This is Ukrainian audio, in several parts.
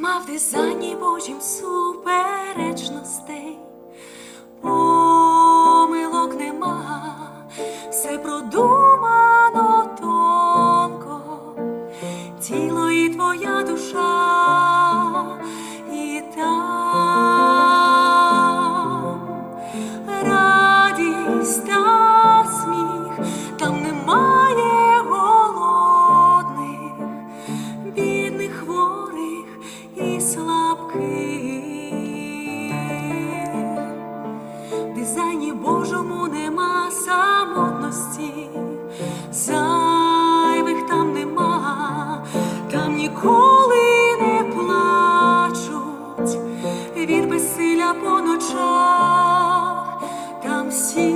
Нема в дизайні Божім суперечностей, помилок нема, все продумано тонко, тіло і твоя душа, дизайні Божому нема самотності, зайвих там нема, там ніколи не плачуть. Від безсилля по ночах, там всіх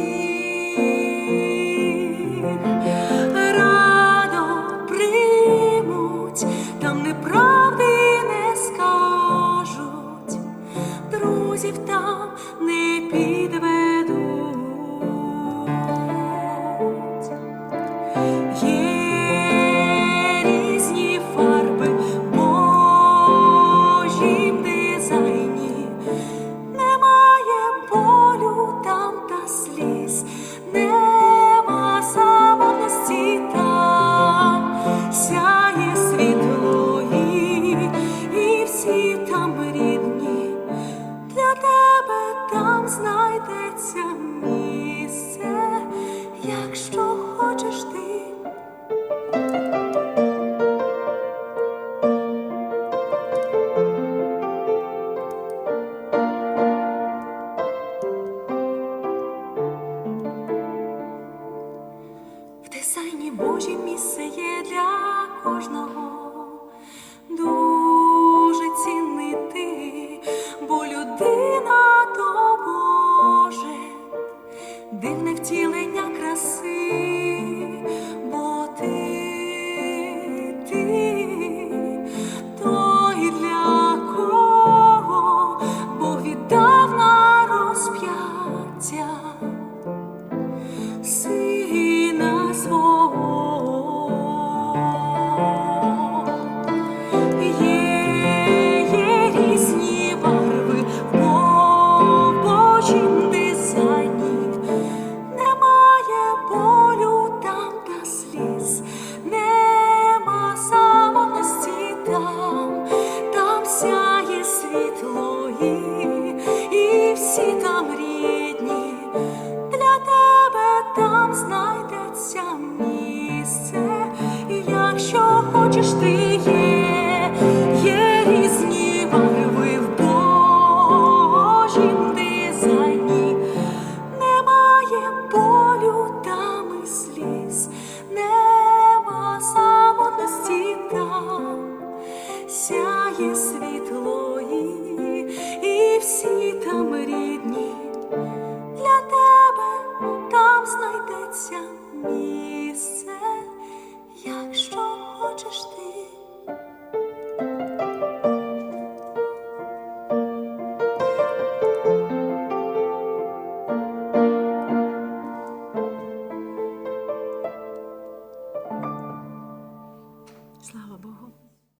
радо приймуть, там неправди Божі місце є для кожного. Дуже цінити, бо людина то Боже, дивне втілення краси, там знайдеться місце, якщо хочеш ти є, є різні барви в Божім дизайні, немає болю там і сліз, нема самотності сяє світло і всі там рідні,